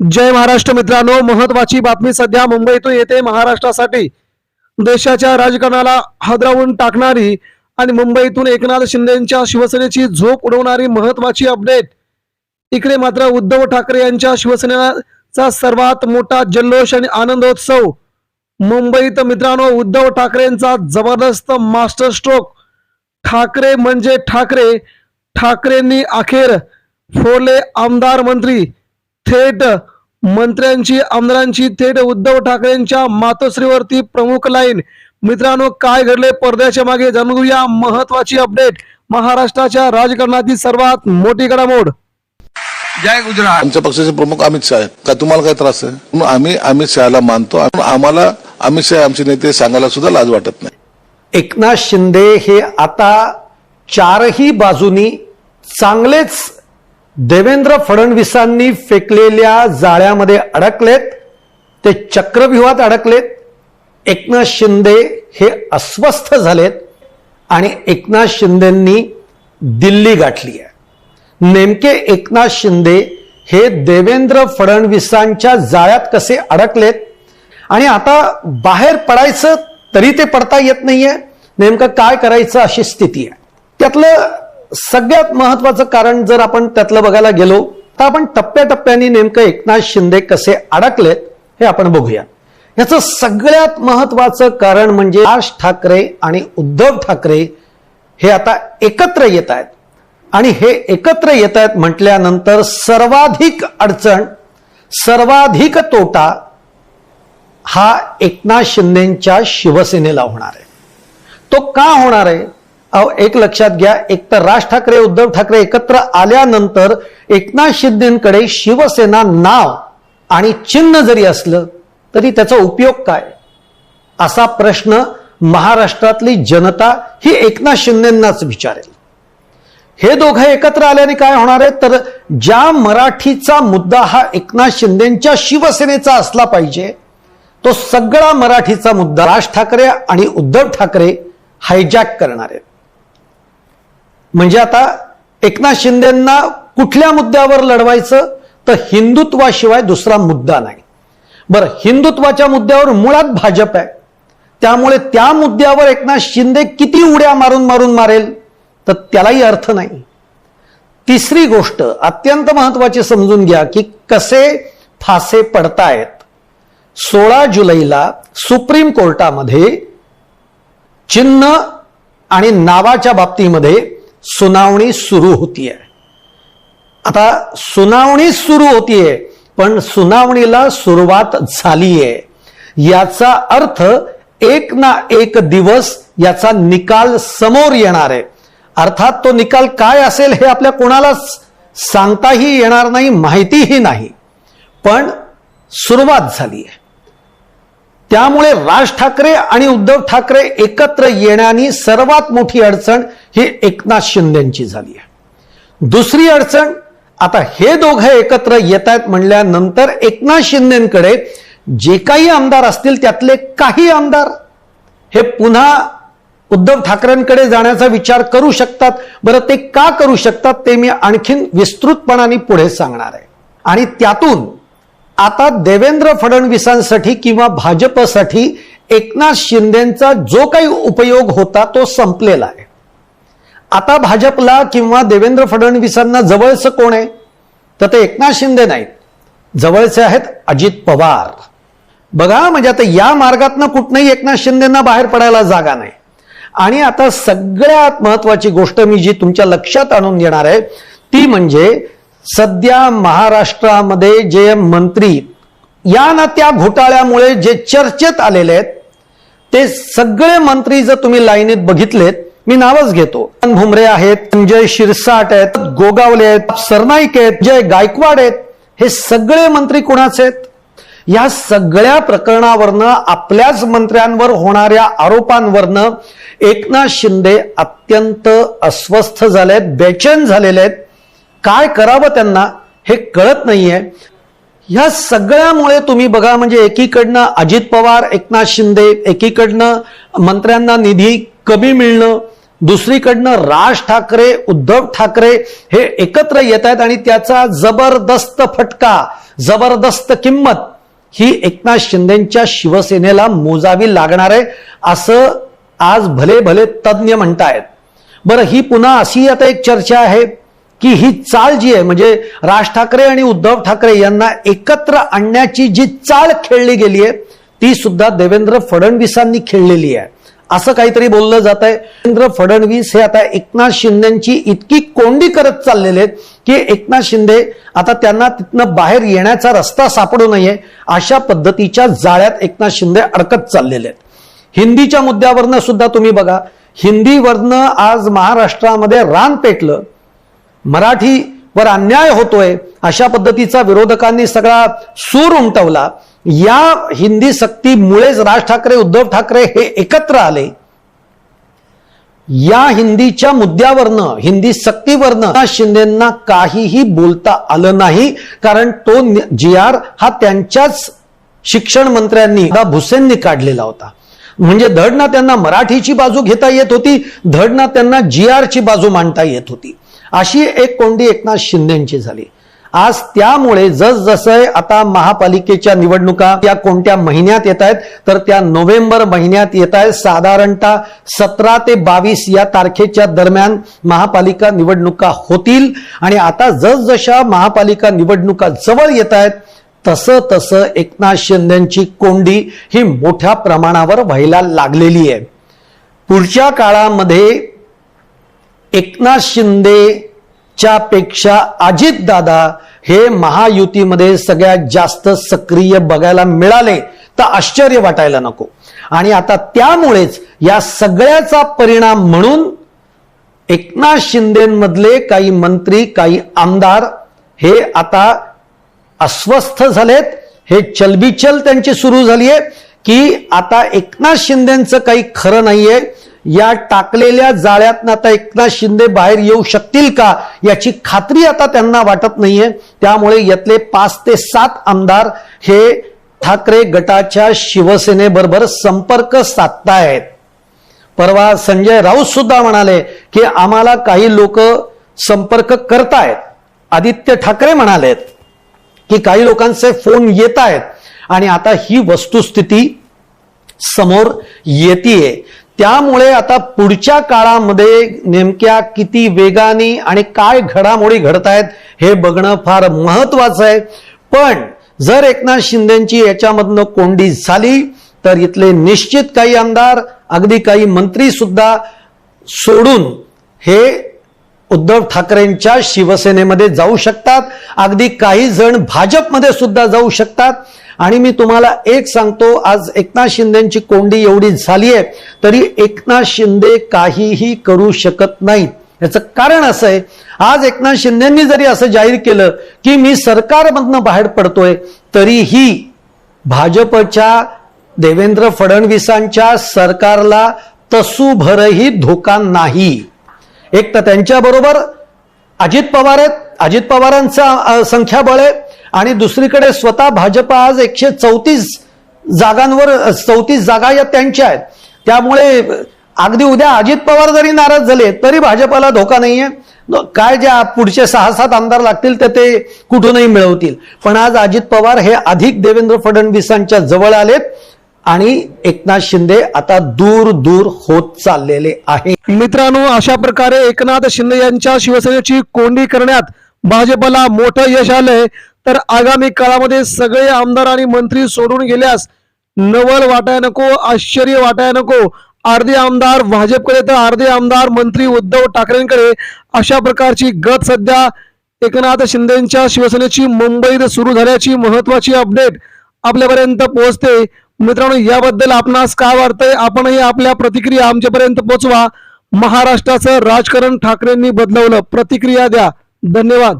जय महाराष्ट्र मित्रांनो महत्वाची बातमी सध्या मुंबईतून येते. महाराष्ट्रासाठी देशाच्या राजकारणाला हादरावून टाकणारी आणि मुंबईतून एकनाथ शिंदेच्या शिवसेनेची झोप उडवणारी महत्वाची अपडेट. इकडे मात्र उद्धव ठाकरे यांच्या शिवसेनेचा सर्वात मोठा जल्लोष आणि आनंदोत्सव. मुंबईत मित्रांनो उद्धव ठाकरेंचा जबरदस्त मास्टर स्ट्रोक ठाकरे म्हणजे ठाकरे ठाकरेंनी अखेर फोडले आमदार मंत्री. थेट मंत्र्यांची आमदारांची थेट उद्धव ठाकरेंच्या मातोश्रीवरती प्रमुख लाईन. मित्रांनो काय घडले पडद्याच्या मागे जाणून घेऊया महत्वाची अपडेट. महाराष्ट्राच्या राजकारणातील सर्वात मोठी घडामोड. जय गुजरात. आमच्या पक्षाचे प्रमुख अमित शहा आहेत. का तुम्हाला काय त्रास आहे? म्हणून आम्ही अमित शहाला मानतो आम्हाला अमित शहा आमचे नेते सांगायला सुद्धा लाज वाटत नाही. एकनाथ शिंदे हे आता चारही बाजूनी चांगलेच देवेंद्र फडणवीसांनी फेकलेल्या जाळ्यामध्ये अडकलेत ते चक्रव्यूहात अडकलेत एकनाथ शिंदे हे अस्वस्थ झालेत आणि एकनाथ शिंदेंनी दिल्ली गाठली आहे. नेमके एकनाथ शिंदे हे देवेंद्र फडणवीसांच्या जाळ्यात कसे अडकलेत आणि आता बाहेर पडायचं तरी ते पडता येत नाहीये नेमकं काय करायचं अशी स्थिती आहे. त्यातलं सगळ्यात महत्वाचं कारण जर आपण त्यातलं बघायला गेलो तर आपण टप्प्याटप्प्याने नेमकं एकनाथ शिंदे कसे अडकलेत हे आपण बघूया. याचं सगळ्यात महत्वाचं कारण म्हणजे राज ठाकरे आणि उद्धव ठाकरे हे आता एकत्र येत आहेत. आणि हे एकत्र येत आहेत म्हटल्यानंतर सर्वाधिक अडचण सर्वाधिक तोटा हा एकनाथ शिंदेच्या शिवसेनेला होणार आहे. तो का होणार आहे? अहो एक लक्षात घ्या एक तर राज ठाकरे उद्धव ठाकरे एकत्र आल्यानंतर एकनाथ शिंदेकडे शिवसेना नाव आणि चिन्ह जरी असलं तरी त्याचा उपयोग काय? असा प्रश्न महाराष्ट्रातली जनता ही एकनाथ शिंदेनाच विचारेल. हे दोघं एकत्र आल्याने काय होणार आहे? तर ज्या मराठीचा मुद्दा हा एकनाथ शिंदेच्या शिवसेनेचा असला पाहिजे तो सगळा मराठीचा मुद्दा राज ठाकरे आणि उद्धव ठाकरे हायजॅक करणार आहेत. म्हणजे आता एकनाथ शिंदेना कुठल्या मुद्द्यावर लढवायचं? तर हिंदुत्वाशिवाय दुसरा मुद्दा नाही. बरं हिंदुत्वाच्या मुद्द्यावर मुळात भाजप आहे. त्यामुळे त्या मुद्द्यावर एकनाथ शिंदे किती उड्या मारून मारून मारेल? तर त्यालाही अर्थ नाही. तिसरी गोष्ट अत्यंत महत्वाची समजून घ्या की कसे फासे पडतायत. सोळा जुलैला सुप्रीम कोर्टामध्ये चिन्ह आणि नावाच्या बाबतीमध्ये सुनावणी सुरू होतीये. आता सुनावणी सुरू होतीये पण सुनावणीला सुरुवात झालीये. याचा अर्थ एक ना एक दिवस याचा निकाल समोर येणार आहे. अर्थात तो निकाल काय असेल हे आपल्या कोणालाच सांगताही येणार नाही माहितीही नाही. पण सुरुवात झाली आहे त्यामुळे राज ठाकरे आणि उद्धव ठाकरे एकत्र येण्यानी सर्वात मोठी अडचण ही एकनाथ शिंदेची झाली आहे. दुसरी अडचण आता हे दोघं एकत्र येत आहेत म्हणल्यानंतर एकनाथ शिंदेकडे जे काही आमदार असतील त्यातले काही आमदार हे पुन्हा उद्धव ठाकरेंकडे जाण्याचा विचार करू शकतात. बरं ते का करू शकतात ते मी आणखीन विस्तृतपणाने पुढे सांगणार आहे. आणि त्यातून आता देवेंद्र फडणवीसांसाठी किंवा भाजपसाठी एकनाथ शिंदेचा जो काही उपयोग होता तो संपलेला आहे. आता भाजपला किंवा देवेंद्र फडणवीसांना जवळचं कोण आहे? तर ते एकनाथ शिंदे नाहीत. जवळचे आहेत अजित पवार. बघा म्हणजे आता या मार्गातनं कुठनंही एकनाथ शिंदेना बाहेर पडायला जागा नाही. आणि आता सगळ्यात महत्वाची गोष्ट मी जी तुमच्या लक्षात आणून देणार आहे ती म्हणजे सध्या महाराष्ट्रामध्ये जे मंत्री या ना त्या घोटाळ्यामुळे जे चर्चेत आलेले आहेत ते सगळे मंत्री जर तुम्ही लाईनीत बघितलेत मी नावच घेतो. भुमरे आहेत संजय शिरसाट आहेत गोगावले आहेत सरनाईक आहेत जय गायकवाड आहेत हे सगळे मंत्री कोणाचे आहेत? या सगळ्या प्रकरणावरनं आपल्याच मंत्र्यांवर होणाऱ्या आरोपांवरनं एकनाथ शिंदे अत्यंत अस्वस्थ झालेत बेचैन झालेले आहेत. काय करावं त्यांना हे कळत नाहीये. ह्या सगळ्यामुळे तुम्ही बघा म्हणजे एकीकडनं अजित पवार एकनाथ शिंदे एकीकडनं मंत्र्यांना निधी कमी मिळणं दुसरीकडनं राज ठाकरे उद्धव ठाकरे हे एकत्र येत आहेत आणि त्याचा जबरदस्त फटका जबरदस्त किंमत ही एकनाथ शिंदेच्या शिवसेनेला मोजावी लागणार आहे असं आज भले भले तज्ज्ञ म्हणतायत. बरं ही पुन्हा अशी आता एक चर्चा आहे. की ही चाल जी आहे म्हणजे राज ठाकरे आणि उद्धव ठाकरे यांना एकत्र आणण्याची जी चाल खेळली गेली आहे ती सुद्धा देवेंद्र फडणवीसांनी खेळलेली आहे. असं काहीतरी बोललं जात आहे. देवेंद्र फडणवीस हे आता एकनाथ शिंदेची इतकी कोंडी करत चाललेले आहेत की एकनाथ शिंदे आता त्यांना तिथनं बाहेर येण्याचा रस्ता सापडू नये अशा पद्धतीच्या जाळ्यात एकनाथ शिंदे अडकत चाललेले आहेत. हिंदीच्या मुद्द्यावरनं सुद्धा तुम्ही बघा. हिंदीवरनं आज महाराष्ट्रामध्ये रान पेटलं. मराठीवर अन्याय होतोय अशा पद्धतीचा विरोधकांनी सगळा सूर उमटवला. या हिंदी सक्तीमुळेच राज ठाकरे उद्धव ठाकरे हे एकत्र आले. या हिंदीच्या मुद्द्यावरनं हिंदी सक्तीवरनं शिंदेना काहीही बोलता आलं नाही कारण तो जी आर हा त्यांच्याच शिक्षण मंत्र्यांनी भुसेंनी काढलेला होता. म्हणजे धड ना त्यांना मराठीची बाजू घेता येत होती धड ना त्यांना जी आरची बाजू मांडता येत होती. अशी एक कोंडी एकनाथ शिंदेची झाली. आज त्यामुळे जसजसे आता महापालिकेच्या निवडणुका या कोणत्या महिन्यात येत आहेत तर त्या नोव्हेंबर महिन्यात येत आहेत. साधारणतः सतरा ते बावीस या तारखेच्या दरम्यान महापालिका निवडणुका होतील. आणि आता जसजशा महापालिका निवडणुका जवळ येत आहेत तसं तसं एकनाथ शिंदेची कोंडी ही मोठ्या प्रमाणावर व्हायला लागलेली आहे. पुढच्या काळामध्ये एकनाथ शिंदेच्या पेक्षा अजितदादा हे महायुतीमध्ये सगळ्यात जास्त सक्रिय बघायला मिळाले तर आश्चर्य वाटायला नको. आणि आता त्यामुळेच या सगळ्याचा परिणाम म्हणून एकनाथ शिंदेमधले काही मंत्री काही आमदार हे आता अस्वस्थ झालेत. हे चलबिचल त्यांची सुरू झाली आहे की आता एकनाथ शिंदेचं काही खरं नाहीये. या टाकलेल्या जाळ्यातनं आता एकनाथ शिंदे बाहेर येऊ शकतील का याची खात्री आता त्यांना वाटत नाहीये. त्यामुळे यातले पाच ते सात आमदार हे ठाकरे गटाच्या शिवसेनेबरोबर संपर्क साधतायत. परवा संजय राऊत सुद्धा म्हणाले की आम्हाला काही लोक संपर्क करतायत. आदित्य ठाकरे म्हणालेत की काही लोकांचे फोन येत आहेत आणि आता ही वस्तुस्थिती समोर येते त्यामुळे आता पुढच्या काळामध्ये नेमक्या किती वेगाने आणि काय घडामोडी घडत आहेत हे बघणं फार महत्वाचं आहे. पण जर एकनाथ शिंदेची याच्यामधनं कोंडी झाली तर इथले निश्चित काही आमदार अगदी काही मंत्री सुद्धा सोडून हे उद्धव ठाकरेंच्या शिवसेनेमध्ये जाऊ शकतात. अगदी काही जण भाजपमध्ये सुद्धा जाऊ शकतात. आणि मी तुम्हाला एक सांगतो आज एकनाथ शिंदेची कोंडी एवढी झाली आहे तरी एकनाथ शिंदे काहीही करू शकत नाहीत. याचं कारण असं आहे आज एकनाथ शिंदेंनी जरी असं जाहीर केलं की मी सरकारमधनं बाहेर पडतोय तरीही भाजपच्या देवेंद्र फडणवीसांच्या सरकारला तसूभरही धोका नाही. एक तर त्यांच्याबरोबर अजित पवार आहेत. अजित पवारांचा संख्याबळ आहे आणि दुसरीकडे स्वतः भाजप आज एकशे चौतीस जागांवर चौतीस जागा या त्यांच्या आहेत. त्यामुळे अगदी उद्या अजित पवार जरी नाराज झाले तरी भाजपाला धोका नाहीये. काय ज्या पुढचे सहा सात आमदार लागतील तर ते कुठूनही मिळवतील. पण आज अजित पवार हे अधिक देवेंद्र फडणवीसांच्या जवळ आलेत. आणि एकनाथ शिंदे आता दूर दूर होत चाललेले आहे. मित्रांनो अशा प्रकारे एकनाथ शिंदे यांच्या शिवसेनेची कोंडी करण्यात भाजपला मोठं यश आलंय. तर आगामी काळामध्ये सगळे आमदार आणि मंत्री सोडून गेल्यास नवल वाटाय नको आश्चर्य वाटाय नको. अर्धे आमदार भाजपकडे तर अर्धे आमदार मंत्री उद्धव ठाकरेंकडे अशा प्रकारची गत सध्या एकनाथ शिंदेच्या शिवसेनेची मुंबईत सुरू झाल्याची महत्वाची अपडेट आपल्यापर्यंत पोहोचते. मित्रांनो याबद्दल आपणास काय वाटतंय? आपणही आपल्या प्रतिक्रिया आमच्यापर्यंत पोहोचवा महाराष्ट्राचं राजकारण ठाकरेंनी बदलवलं. प्रतिक्रिया द्या. धन्यवाद.